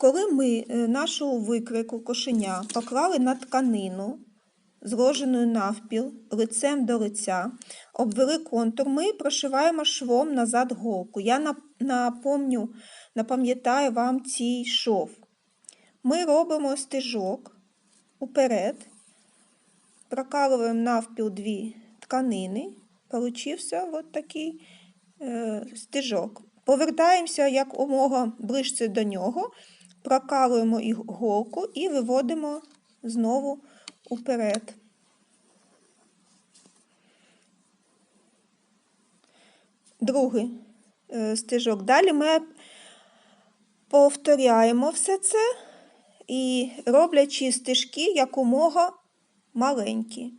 Коли ми е, нашу викрику кошеня поклали на тканину, зложеною навпіл, лицем до лиця, обвели контур, ми прошиваємо швом назад голку. Я напомню, напам'ятаю вам цей шов. Ми робимо стежок уперед, прокалуємо навпіл дві тканини, получився от такий е, стежок. Повертаємося як умога ближче до нього, прокалуємо і голку і виводимо знову уперед. Другий е, стежок. Далі ми повторяємо все це і роблячи стежки якомога маленькі.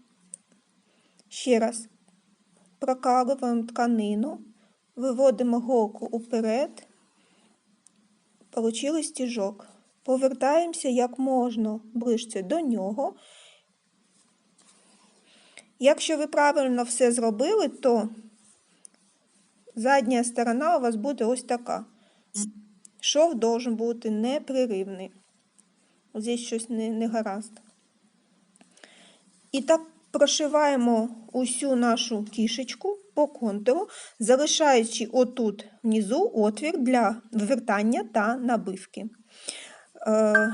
Ще раз прокалуємо тканину, виводимо голку уперед, получили стіжок. Повертаємося як можна ближче до нього. Якщо ви правильно все зробили, то задня сторона у вас буде ось така. Шов должен бути непреривний. Ось Здесь щось не, не гаразд. І так прошиваємо усю нашу кішечку по контуру, залишаючи отут внизу отвір для вивертання та набивки. Е,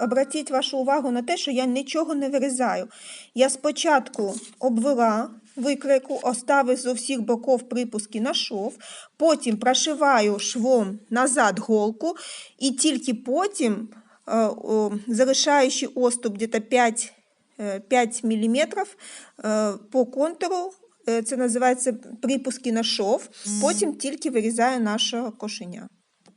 обратіть вашу увагу на те, що я нічого не вирізаю. Я спочатку обвела викрику, оставив з усіх боків припуски на шов, потім прошиваю швом назад голку, і тільки потім, е, залишаючи оступ десь 5, е, 5 мм по контуру, це називається припуски на шов, потім тільки вирізаю нашого кошеня.